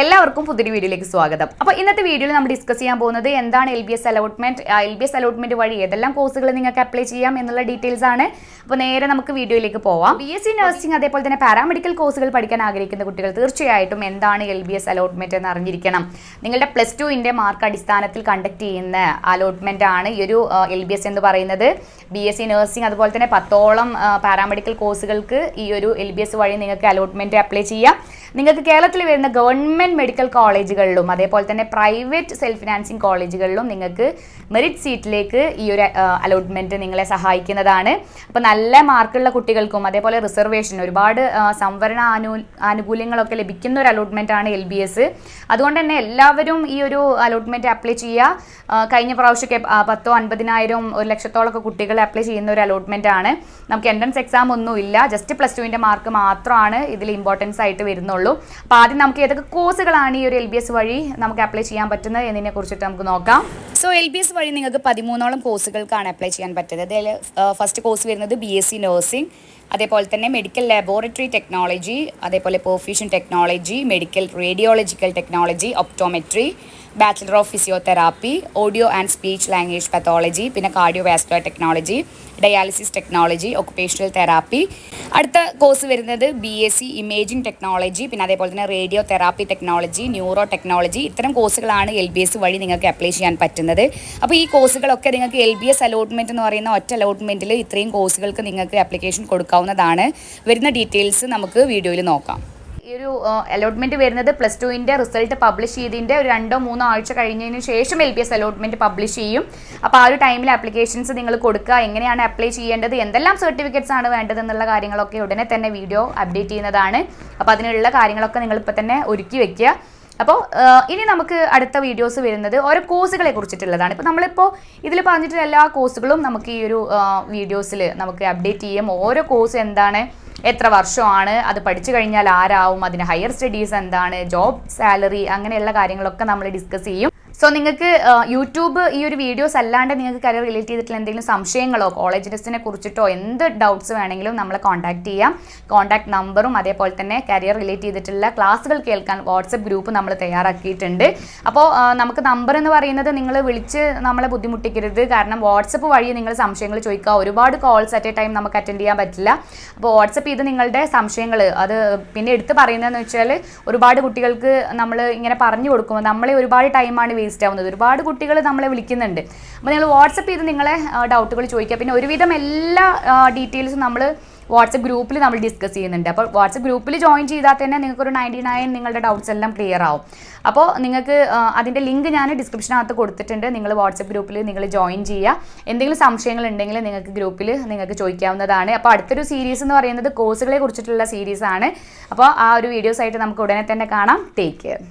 എല്ലാവർക്കും പുതിയൊരു വീഡിയോയിലേക്ക് സ്വാഗതം. അപ്പോൾ ഇന്നത്തെ വീഡിയോയിൽ നമ്മൾ ഡിസ്കസ് ചെയ്യാൻ പോകുന്നത് എന്താണ് L B S allotment L B S allotment വഴി ഏതെല്ലാം കോഴ്സുകൾ നിങ്ങൾക്ക് അപ്ലൈ ചെയ്യാം എന്നുള്ള ഡീറ്റെയിൽസ് ആണ്. അപ്പോൾ നേരെ നമുക്ക് വീഡിയോയിലേക്ക് പോവാം. ബി എസ് സി നഴ്സിംഗ് അതേപോലെ തന്നെ പാരാമെഡിക്കൽ കോഴ്സുകൾ പഠിക്കാൻ ആഗ്രഹിക്കുന്ന കുട്ടികൾ തീർച്ചയായിട്ടും എന്താണ് എൽ ബി എസ് അലോട്ട്മെന്റ് എന്ന് അറിഞ്ഞിരിക്കണം. നിങ്ങളുടെ പ്ലസ് ടുവിന്റെ മാർക്ക് അടിസ്ഥാനത്തിൽ കണ്ടക്ട് ചെയ്യുന്ന അലോട്ട്മെന്റ് ആണ് ഈ ഒരു എൽ ബി എസ് എന്ന് പറയുന്നത്. ബി എസ് സി നഴ്സിംഗ് അതുപോലെ തന്നെ പത്തോളം പാരാമെഡിക്കൽ കോഴ്സുകൾക്ക് ഈ ഒരു എൽ ബി എസ് വഴി നിങ്ങൾക്ക് അലോട്ട്മെന്റ് അപ്ലൈ ചെയ്യാം. നിങ്ങൾക്ക് കേരളത്തിൽ വരുന്ന ഗവൺമെന്റ് മെഡിക്കൽ കോളേജുകളിലും അതേപോലെ തന്നെ പ്രൈവറ്റ് സെൽഫ് ഫിനാൻസിങ് കോളേജുകളിലും നിങ്ങൾക്ക് മെറിറ്റ് സീറ്റിലേക്ക് ഈ ഒരു അലോട്ട്മെന്റ് നിങ്ങളെ സഹായിക്കുന്നതാണ്. അപ്പോൾ നല്ല മാർക്കുള്ള കുട്ടികൾക്കും അതേപോലെ റിസർവേഷൻ ഒരുപാട് സംവരണ ആനു ആനുകൂല്യങ്ങളൊക്കെ ലഭിക്കുന്ന ഒരു അലോട്ട്മെന്റ് ആണ് എൽ ബി എസ് അതുകൊണ്ട് തന്നെ എല്ലാവരും ഈ ഒരു അലോട്ട്മെന്റ് അപ്ലൈ ചെയ്യുക. കഴിഞ്ഞ പ്രാവശ്യമൊക്കെ പത്തോ അൻപതിനായിരം ഒരു ലക്ഷത്തോളമൊക്കെ കുട്ടികൾ അപ്ലൈ ചെയ്യുന്ന ഒരു അലോട്ട്മെന്റ് ആണ്. നമുക്ക് എൻട്രൻസ് എക്സാം ഒന്നും ഇല്ല ജസ്റ്റ് പ്ലസ് ടുവിന്റെ മാർക്ക് മാത്രമാണ് ഇതിൽ ഇമ്പോർട്ടൻസ് ആയിട്ട് വരുന്നുള്ളൂ. അപ്പോൾ ആദ്യം നമുക്ക് ഏതൊക്കെ കോഴ്സുകളാണ് ഈ ഒരു എൽ ബി എസ് വഴി നമുക്ക് അപ്ലൈ ചെയ്യാൻ പറ്റുന്നത് എന്നതിനെ കുറിച്ചിട്ട് നമുക്ക് നോക്കാം. സോ എൽ ബി എസ് വഴി നിങ്ങൾക്ക് പതിമൂന്നോളം കോഴ്സുകൾക്കാണ് അപ്ലൈ ചെയ്യാൻ പറ്റുന്നത്. അതിൽ ഫസ്റ്റ് കോഴ്സ് വരുന്നത് ബി എസ് സി നഴ്സിംഗ് അതേപോലെ തന്നെ മെഡിക്കൽ ലബോറട്ടറി ടെക്നോളജി അതേപോലെ perfusion technology medical radiological technology optometry bachelor of physiotherapy audio and speech language pathology പിന്നെ cardio vascular technology dialysis technology occupational therapy അടുത്ത course വരുന്നത് B S C imaging technology പിന്നെ അതേപോലെ തന്നെ radio therapy technology neuro technology ഇത്തരം കോഴ്സുകളാണ് L B S വഴി നിങ്ങൾക്ക് അപ്ലൈ ചെയ്യാൻ പറ്റുന്നത്. അപ്പോൾ ഈ കോഴ്സുകളൊക്കെ നിങ്ങൾക്ക് എൽ ബി എസ് അലോട്ട്മെന്റ് എന്ന് പറയുന്ന ഒറ്റ അലോട്ട്മെന്റിൽ ഇത്രയും കോഴ്സുകൾക്ക് നിങ്ങൾക്ക് അപ്ലിക്കേഷൻ കൊടുക്കാവുന്നതാണ്. വരുന്ന ഡീറ്റെയിൽസ് നമുക്ക് വീഡിയോയിൽ നോക്കാം. ഈ ഒരു അലോട്ട്മെന്റ് വരുന്നത് പ്ലസ് ടുവിന്റെ റിസൾട്ട് പബ്ലിഷ് ചെയ്തതിന്റെ ഒരു രണ്ടോ മൂന്നോ ആഴ്ച കഴിഞ്ഞതിന് ശേഷം L P S allotment publish ചെയ്യും. അപ്പോൾ ആ ഒരു ടൈമിൽ ആപ്ലിക്കേഷൻസ് നിങ്ങൾ കൊടുക്കുക എങ്ങനെയാണ് അപ്ലൈ ചെയ്യേണ്ടത് എന്തെല്ലാം സർട്ടിഫിക്കറ്റ്സ് ആണ് വേണ്ടത് എന്നുള്ള കാര്യങ്ങളൊക്കെ ഉടനെ തന്നെ വീഡിയോ അപ്ഡേറ്റ് ചെയ്യുന്നതാണ്. അപ്പോൾ അതിനുള്ള കാര്യങ്ങളൊക്കെ നിങ്ങൾ ഇപ്പോൾ തന്നെ ഒരുക്കി വെക്കുക. അപ്പോൾ ഇനി നമുക്ക് അടുത്ത വീഡിയോസ് വരുന്നത് ഓരോ കോഴ്സുകളെ കുറിച്ചിട്ടുള്ളതാണ്. ഇപ്പോൾ നമ്മളിപ്പോൾ ഇതിൽ പറഞ്ഞിട്ടുള്ള എല്ലാ കോഴ്സുകളും നമുക്ക് ഈ ഒരു വീഡിയോസിൽ നമുക്ക് അപ്ഡേറ്റ് ചെയ്യും. ഓരോ കോഴ്സ് എന്താണ് എത്ര വർഷമാണ്? അത് പഠിച്ചു കഴിഞ്ഞാൽ ആരാവും? അതിന് ഹയർ സ്റ്റഡീസ് എന്താണ്? ജോബ് സാലറി അങ്ങനെയുള്ള കാര്യങ്ങളൊക്കെ നമ്മൾ ഡിസ്കസ് ചെയ്യും. സോ നിങ്ങൾക്ക് യൂട്യൂബ് ഈ ഒരു വീഡിയോസ് അല്ലാണ്ട് നിങ്ങൾക്ക് കരിയർ റിലേറ്റ് ചെയ്തിട്ടുള്ള എന്തെങ്കിലും സംശയങ്ങളോ കോളേജ് ടെസ്റ്റിനെ കുറിച്ചിട്ടോ എന്ത് ഡൗട്ട്സ് വേണമെങ്കിലും നമ്മളെ കോൺടാക്ട് ചെയ്യാം. കോൺടാക്ട് നമ്പറും അതേപോലെ തന്നെ കരിയർ റിലേറ്റ് ചെയ്തിട്ടുള്ള ക്ലാസ്സുകൾ കേൾക്കാൻ വാട്സപ്പ് ഗ്രൂപ്പ് നമ്മൾ തയ്യാറാക്കിയിട്ടുണ്ട്. അപ്പോൾ നമുക്ക് നമ്പർ എന്ന് പറയുന്നത് നിങ്ങൾ വിളിച്ച് നമ്മളെ ബുദ്ധിമുട്ടിക്കരുത്. കാരണം വാട്സപ്പ് വഴി നിങ്ങൾ സംശയങ്ങൾ ചോദിക്കുക. ഒരുപാട് കോൾസ് അറ്റ് എ ടൈം നമുക്ക് അറ്റൻഡ് ചെയ്യാൻ പറ്റില്ല. അപ്പോൾ വാട്സപ്പ് ചെയ്ത് നിങ്ങളുടെ സംശയങ്ങൾ അത് പിന്നെ എടുത്ത് പറയുന്നതെന്ന് വെച്ചാൽ ഒരുപാട് കുട്ടികൾക്ക് നമ്മൾ ഇങ്ങനെ പറഞ്ഞു കൊടുക്കുമ്പോൾ നമ്മളെ ഒരുപാട് ടൈമാണ് വേസ്റ്റ് ആവുന്നത്. ഒരുപാട് കുട്ടികൾ നമ്മളെ വിളിക്കുന്നുണ്ട്. അപ്പോൾ നിങ്ങൾ വാട്സപ്പ് ചെയ്ത് നിങ്ങളെ ഡൗട്ടുകൾ ചോദിക്കുക. പിന്നെ ഒരുവിധം എല്ലാ ഡീറ്റെയിൽസും നമ്മൾ വാട്സപ്പ് ഗ്രൂപ്പിൽ നമ്മൾ ഡിസ്കസ് ചെയ്യുന്നുണ്ട്. അപ്പോൾ വാട്സപ്പ് ഗ്രൂപ്പിൽ ജോയിൻ ചെയ്താൽ തന്നെ നിങ്ങൾക്കൊരു നയന്റി നയൻ നിങ്ങളുടെ ഡൗട്ട്സ് എല്ലാം ക്ലിയർ ആവും. അപ്പോൾ നിങ്ങൾക്ക് അതിന്റെ ലിങ്ക് ഞാൻ ഡിസ്ക്രിപ്ഷനകത്ത് കൊടുത്തിട്ടുണ്ട്. നിങ്ങൾ വാട്സപ്പ് ഗ്രൂപ്പിൽ നിങ്ങൾ ജോയിൻ ചെയ്യുക. എന്തെങ്കിലും സംശയങ്ങൾ ഉണ്ടെങ്കിൽ നിങ്ങൾക്ക് ഗ്രൂപ്പിൽ നിങ്ങൾക്ക് ചോദിക്കാവുന്നതാണ്. അപ്പോൾ അടുത്തൊരു സീരീസ് എന്ന് പറയുന്നത് കോഴ്സുകളെ കുറിച്ചിട്ടുള്ള സീരീസാണ് അപ്പോൾ ആ ഒരു വീഡിയോസ് ആയിട്ട് നമുക്ക് ഉടനെ തന്നെ കാണാം. Take care